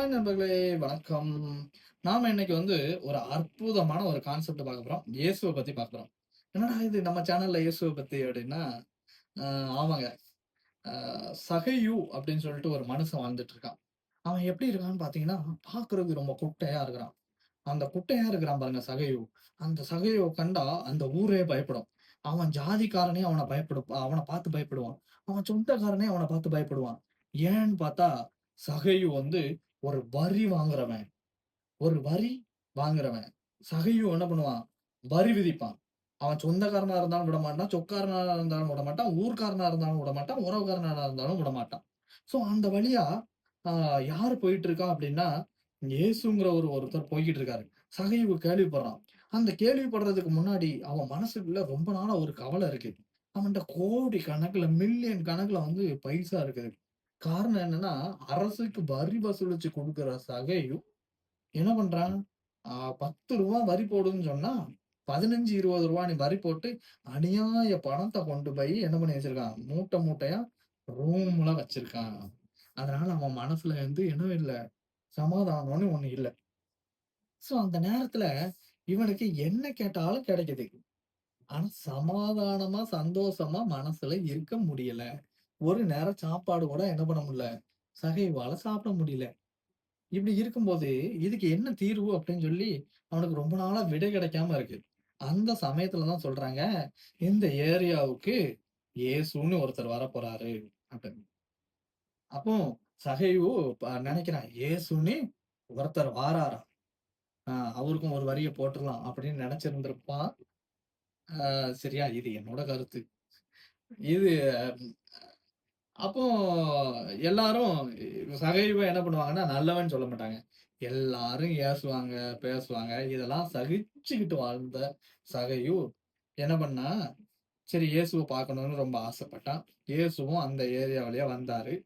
Hi நண்பர்களே! வணக்கம். நாம இன்னைக்கு வந்து ஒரு அற்புதமான ஒரு கான்செப்ட் பார்க்க போறோம். இயேசுவை பத்தி பார்க்க போறோம். என்னடா இது நம்ம சேனல்ல இயேசுவை பத்தி அப்படின்னா ஆமாங்க. சகையு அப்படின்னு சொல்லிட்டு ஒரு மனுஷன் வாழ்ந்துட்டு இருக்கான். அவன் எப்படி இருக்கான்னு பாத்தீங்கன்னா பாக்குறது ரொம்ப குட்டையா இருக்கிறான். அந்த குட்டையா இருக்கிறான் பாருங்க சகையு. அந்த சகையுவ கண்டா அந்த ஊரே பயப்படும். அவன் ஜாதிக்காரனே அவனை பயப்படு அவன பார்த்து பயப்படுவான். அவன் சொந்தக்காரனே அவனை பார்த்து பயப்படுவான். ஏன்னு பார்த்தா, சகையு வந்து ஒரு வரி வாங்குறவன். ஒரு வரி வாங்குறவன். சகையு என்ன பண்ணுவான்? வரி விதிப்பான். அவன் சொந்தக்காரனா இருந்தாலும் விட மாட்டான் சொக்காரனா இருந்தாலும் விடமாட்டான். ஊர்க்காரனா இருந்தாலும் விட மாட்டான் உறவுக்காரனா இருந்தாலும் விடமாட்டான். ஸோ அந்த வழியா யார் போயிட்டு இருக்கா அப்படின்னா இயேசுங்கிற ஒரு ஒருத்தர் போய்கிட்டு இருக்காரு. சகையு கேள்விப்படுறான். அந்த கேள்விப்படுறதுக்கு முன்னாடி அவன் மனசுக்குள்ள ரொம்ப நாளா ஒரு கவலை இருக்கு. அவன்கிட்ட கோடி கணக்குல, மில்லியன் கணக்குல வந்து பைசா இருக்குது. காரணம் என்னன்னா, அரசுக்கு வரி வசூலிச்சு கொடுக்குற சகையும் என்ன பண்றான்? பத்து ரூபா வரி போடுன்னு சொன்னா, பதினஞ்சு இருபது ரூபா நீ வரி போட்டு அநியாய பணத்தை கொண்டு போய் என்ன பண்ணி வச்சிருக்கான்? மூட்டை மூட்டையா ரூம்ல வச்சிருக்கான். அதனால அவன் மனசுல வந்து என்ன இல்லை சமாதானம்னு ஒண்ணு இல்லை ஸோ அந்த நேரத்துல இவனுக்கு என்ன கேட்டாலும் கிடைக்குது. ஆனா சமாதானமா, சந்தோஷமா மனசுல இருக்க முடியல. ஒரு நேரம் சாப்பாடு கூட என்ன பண்ண முடியல, சகைவால சாப்பிட முடியல. இப்படி இருக்கும்போது, இதுக்கு என்ன தீர்வு அப்படின்னு சொல்லி அவனுக்கு ரொம்ப நாளா விடை கிடைக்காம இருக்கு. அந்த சமயத்துல தான் சொல்றாங்க, இந்த ஏரியாவுக்கு இயேசுன்னு ஒருத்தர் வரப்போறாரு அப்படின்னு அப்போ சகைவு நினைக்கிறான் ஏசுன்னு இயேசுன்னு ஒருத்தர் வாராராம். ஆஹ் அவருக்கும் ஒரு வரியை போட்டுடலாம் அப்படின்னு நினைச்சிருந்திருப்பான் சரியா? இது என்னோட கருத்து. இது அப்போ எல்லாரும் சகையுவ என்ன பண்ணுவாங்கன்னா, நல்லவன்னு சொல்ல மாட்டாங்க. எல்லாரும் ஏசுவாங்க, பேசுவாங்க. இதெல்லாம் சகிச்சுக்கிட்டு வாழ்ந்த சகையு என்ன பண்ணா, சரி இயேசுவை பார்க்கணும்னு ரொம்ப ஆசைப்பட்டான். இயேசுவும் அந்த ஏரியா வழியா வந்தாரு.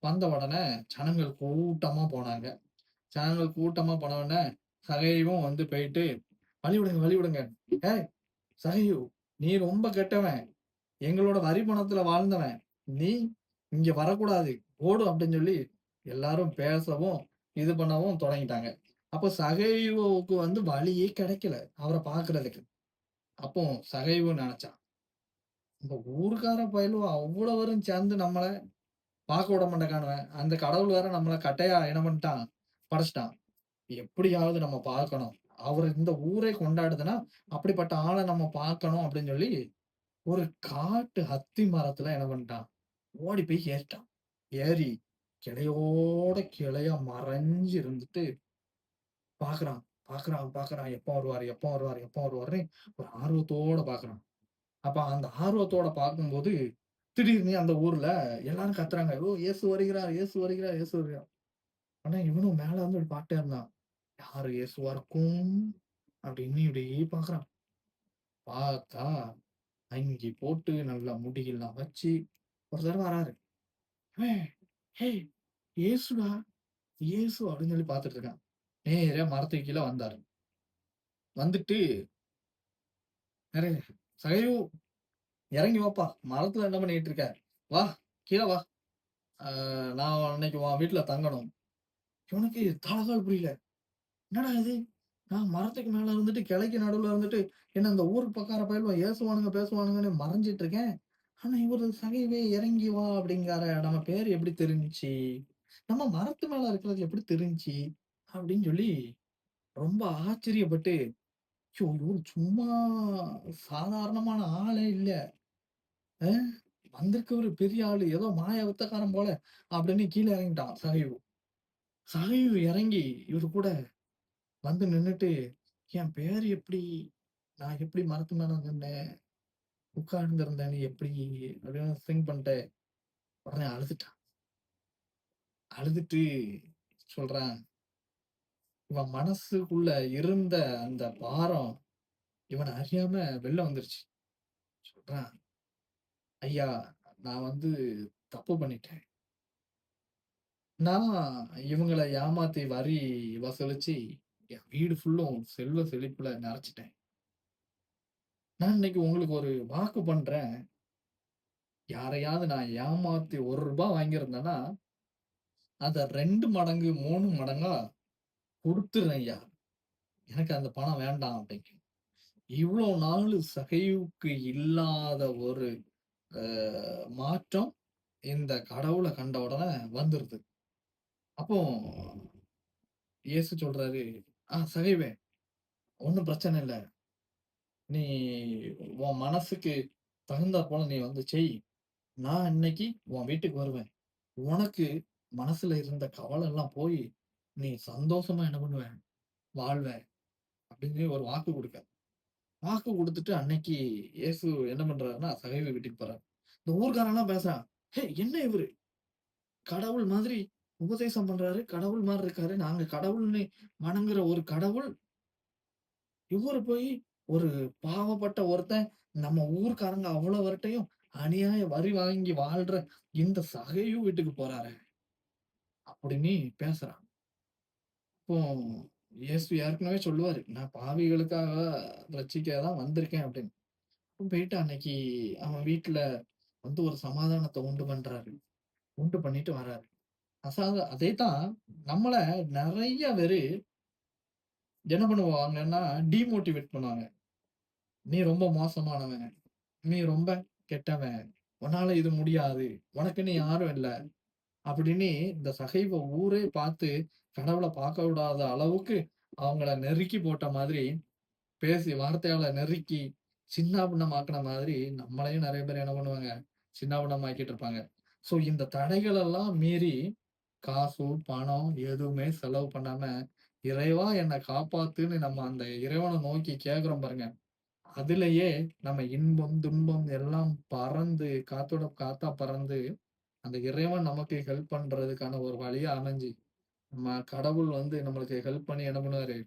வந்த உடனே ஜனங்கள் கூட்டமா போனாங்க. ஜனங்கள் கூட்டமா போன உடனே சகையும் வந்து போயிட்டு, "வழி விடுங்க, வழி விடுங்க. ஏய் சகையு, நீ ரொம்ப கெட்டவன். எங்களோட வரி பணத்துல வாழ்ந்தவன். நீ இங்க வரக்கூடாது. ஓடும் அப்படின்னு சொல்லி எல்லாரும் பேசவும், இது பண்ணவும் தொடங்கிட்டாங்க. அப்போ சகைவோவுக்கு வந்து வழியே கிடைக்கல, அவரை பார்க்கறதுக்கு. அப்போ சகைவு நினைச்சான் இந்த ஊருக்கார பயலும் அவ்வளவரும் சேர்ந்து நம்மள பார்க்க விட மாட்டேங்கானுவ. அந்த கடவுள் வேற நம்மளை கட்டையா என்ன பண்ணிட்டான்? படைச்சிட்டான் எப்படியாவது நம்ம பார்க்கணும். அவர் இந்த ஊரே கொண்டாடுதுன்னா, அப்படிப்பட்ட ஆளை நம்ம பார்க்கணும் அப்படின்னு சொல்லி, ஒரு காட்டு அத்தி மரத்துல என்ன பண்ணிட்டான்? ஓடி போய் ஏறிட்டான். ஏறி கிளையோட கிளையா மறைஞ்சு இருந்துட்டு பாக்குறான் பார்க்குறான், பாக்குறான் எப்போ வருவாரு? எப்போ வருவாரு? எப்போ வருவாருன்னு ஒரு ஆர்வத்தோட பாக்குறான் அப்ப அந்த ஆர்வத்தோட பார்க்கும்போது, திடீர்னு அந்த ஊர்ல எல்லாரும் கத்துறாங்க. "ஓ! இயேசு வருகிறார்! இயேசு வருகிறார்! இயேசு வருகிறார்!" ஆனா இவனும் மேல வந்து ஒரு பாட்டே இருந்தான். யாரு இயேசுவா இருக்கும்? அப்படின்னு இப்படி பாக்குறான் பார்த்தா, அங்கி போட்டு நல்லா முடியெல்லாம் வச்சு ஒருத்தர் வராரு. ஹே ஏசுடா இயேசுடா! இயேசு" சொல்லி பார்த்துட்டு இருக்கான். நேரா மரத்துக்கு கீழே வந்தாரு. வந்துட்டு நிறைய சகையோ இறங்கி வாப்பா. மரத்துல என்ன பண்ணிட்டு இருக்க? வா, கீழே வா. நான் அன்னைக்கு உன் வீட்டுல தங்கணும்." இவனுக்கு தலகால் புரியல. என்னடா இது? நான் மரத்துக்கு மேல இருந்துட்டு, கிளைக்கு நடுவுல இருந்துட்டு, என்ன இந்த ஊருக்கு பக்கார பயில்வா ஏசுவானுங்க, பேசுவானுங்கன்னு மறைஞ்சிட்டு இருக்கேன். ஆனா இவர் சகைவே இறங்கி வா அப்படிங்கிற நம்ம பேர் எப்படி தெரிஞ்சிச்சு நம்ம மரத்து மேல இருக்கிறது எப்படி தெரிஞ்சுச்சு? அப்படின்னு சொல்லி ரொம்ப ஆச்சரியப்பட்டு, "ஐயோ! இவர் சும்மா சாதாரணமான ஆளே இல்ல. வந்திருக்கவர் பெரிய ஆளு. ஏதோ மாய வித்தக்காரன் போல" அப்படின்னு கீழே இறங்கிட்டான் சகைவு சகைவு இறங்கி இவரு கூட வந்து நின்றுட்டு "என் பேர் எப்படி நான் எப்படி மரத்து மேல நின்னேன்? உட்கார்ந்து இருந்தேன்னு எப்படி அப்படின்னு திங்க் பண்ணிட்டேன் உடனே அழுதுட்டான். அழுதுட்டு சொல்றான். இவன் மனசுக்குள்ள இருந்த அந்த பாரம், இவனை அறியாம வெளில வந்துருச்சு. சொல்றான், "ஐயா, நான் வந்து தப்பு பண்ணிட்டேன். நான் இவங்கள ஏமாத்தி வரி வசூலிச்சு, என் வீடு ஃபுல்லும் செல்வ செழிப்புல நெறச்சுட்டேன். நான் இன்னைக்கு உங்களுக்கு ஒரு வாக்கு பண்றேன். யாரையாவது நான் ஏமாத்தி ஒரு ரூபாய் வாங்கியிருந்தேன்னா அதை ரெண்டு மடங்கு, மூணு மடங்கா கொடுத்துறேன் ஐயா. எனக்கு அந்த பணம் வேண்டாம் அப்படிங்க இவ்வளோ நாள் சகைவுக்கு இல்லாத ஒரு மாற்றம் இந்த கடவுளை கண்ட உடனே வந்துருது. அப்போ இயேசு சொல்றாரு, "ஆ சகைவே, ஒன்றும் பிரச்சனை இல்லை நீ உன் மனசுக்கு தகுந்தா போல நீ வந்து செய். நான் இன்னைக்கு உன் வீட்டுக்கு வருவேன். உனக்கு மனசுல இருந்த கவலை எல்லாம் போயி, நீ சந்தோஷமா என்ன பண்ணுவேன் வாழ்வ." அப்படின்னு ஒரு வாக்கு கொடுக்க வாக்கு கொடுத்துட்டு அன்னைக்கு இயேசு என்ன பண்றாருன்னா, சகைவு வீட்டுக்கு போறாரு. இந்த ஊர்காரெல்லாம் பேசுறான். "ஹே! என்ன இவரு? கடவுள் மாதிரி உபதேசம் பண்றாரு. கடவுள் மாதிரி இருக்காரு. நாங்க கடவுள்னு வணங்குற ஒரு கடவுள் இவரு போய் ஒரு பாவப்பட்ட ஒருத்தன், நம்ம ஊர்க்காரங்க அவ்வளவு வரட்டையும் அநியாய வரி வாங்கி வாழ்ற இந்த சகையும் வீட்டுக்கு போறாரு அப்படின்னு பேசுறான். இப்போ இயேசு ஏற்கனவே சொல்லுவாரு, "நான் பாவிகளுக்காக ரச்சிக்கதான் வந்திருக்கேன்" அப்படின்னு. போயிட்டு அன்னைக்கு அவன் வீட்டுல வந்து ஒரு சமாதானத்தை உண்டு பண்றாரு. உண்டு பண்ணிட்டு வராரு. அசாத அதேதான் நம்மள நிறைய பேரு என்ன பண்ணுவாங்கன்னா, டிமோட்டிவேட் பண்ணுவாங்க. "நீ ரொம்ப மோசமானவன். நீ ரொம்ப கெட்டவன். உன்னால இது முடியாது. உனக்குன்னு யாரும் இல்லை அப்படின்னு இந்த சகைவ ஊரே பார்த்து கடவுளை பார்க்க விடாத அளவுக்கு அவங்கள நெருக்கி போட்ட மாதிரி, பேசி வார்த்தையால நெருக்கி சின்னாபின்னமாக்குன மாதிரி நம்மளையும் நிறைய பேர் என்ன பண்ணுவாங்க, சின்னாபின்னமாக்கிட்டு இருப்பாங்க. ஸோ இந்த தடைகள் எல்லாம் மீறி காசு, பணம் எதுவுமே செலவு பண்ணாம, "இறைவா என்னை காப்பாத்துன்னு" நம்ம அந்த இறைவனை நோக்கி கேட்குறோம் பாருங்க. அதுலயே நம்ம இன்பம், துன்பம் எல்லாம் பறந்து காத்தோட காத்தா பறந்து, அந்த இறைவன் நமக்கு ஹெல்ப் பண்றதுக்கான ஒரு வழியா அமைஞ்சு, நம்ம கடவுள் வந்து நம்மளுக்கு ஹெல்ப் பண்ணி என்ன பண்ணுவாரு,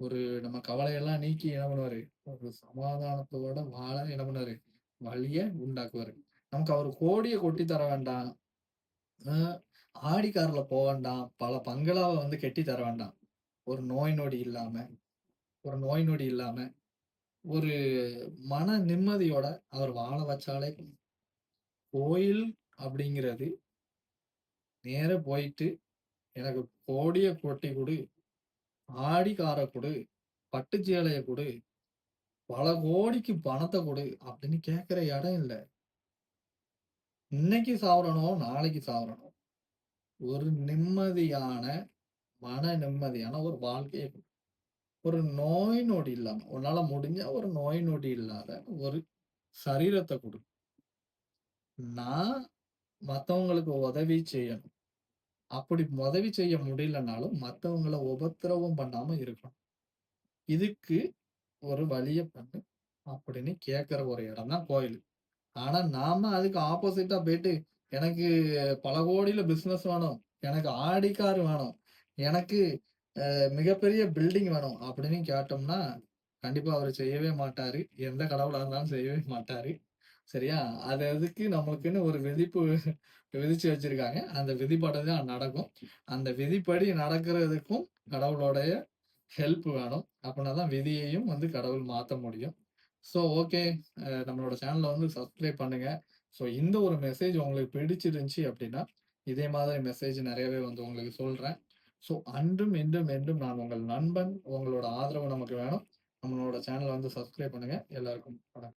ஒரு நம்ம கவலையெல்லாம் நீக்கி என்ன பண்ணுவாரு, ஒரு சமாதானத்தோட வாழ என்ன பண்ணுவாரு, வழிய உண்டாக்குவாரு. நமக்கு அவர் கோடிய கொட்டி தர வேண்டாம். ஆடிக்காரில் ஆடி கார்ல வேண்டாம். பல பங்களாவை வந்து கட்டி தர வேண்டாம். ஒரு நோய் நொடி இல்லாம ஒரு நோய் நொடி இல்லாம, ஒரு மன நிம்மதியோட அவர் வாழ வச்சாலே கோயில் அப்படிங்கிறது நேர போயிட்டு, "எனக்கு கோடிய கொட்டி கொடு ஆடிக்கார கொடு பட்டு சேலைய கொடு பல கோடிக்கு பணத்தை கொடு அப்படின்னு கேட்குற இடம் இல்லை இன்னைக்கு சாவறனோ, நாளைக்கு சாவறனோ, ஒரு நிம்மதியான, மன நிம்மதியான ஒரு வாழ்க்கையை குடு. ஒரு நோய் நொடி இல்லாம, உன்னால முடிஞ்சா ஒரு நோய் நொடி இல்லாத ஒரு சரீரத்தை கொடு நான் மத்தவங்களுக்கு உதவி செய்யணும். அப்படி உதவி செய்ய முடியலனாலும், மத்தவங்கள உபத்திரவம் பண்ணாம இருக்கணும். இதுக்கு ஒரு வழிய பண்ணு. அப்படின்னு கேக்குற ஒரு இடம் தான் கோயில். ஆனா நாம அதுக்கு ஆப்போசிட்டா போயிட்டு, எனக்கு பல கோடியில பிசினஸ் வேணும். எனக்கு ஆடி கார் வேணும். எனக்கு மிகப்பெரிய பில்டிங் வேணும். அப்படின்னு கேட்டோம்னா, கண்டிப்பா அவர் செய்யவே மாட்டாரு. எந்த கடவுளா இருந்தாலும் செய்யவே மாட்டாரு. சரியா? அது அதுக்கு நம்மளுக்குன்னு ஒரு விதிப்பு விதிச்சு வச்சிருக்காங்க. அந்த விதிப்படி தான் நடக்கும். அந்த விதிப்படி நடக்கிறதுக்கும் கடவுளோடைய ஹெல்ப் வேணும். அப்படின்னா தான் விதியையும் வந்து கடவுள் மாற்ற முடியும். So okay. நம்மளோட சேனலை வந்து சப்ஸ்கிரைப் பண்ணுங்க. ஸோ இந்த ஒரு மெசேஜ் உங்களுக்கு பிடிச்சிருந்துச்சு அப்படின்னா, இதே மாதிரி மெசேஜ் நிறையவே வந்து உங்களுக்கு சொல்றேன். ஸோ அன்றும், என்றும் என்றும் நான் உங்கள் நண்பன். உங்களோட ஆதரவு நமக்கு வேணும். நம்மளோட சேனலை வந்து சப்ஸ்கிரைப் பண்ணுங்க. எல்லாருக்கும் வணக்கம்.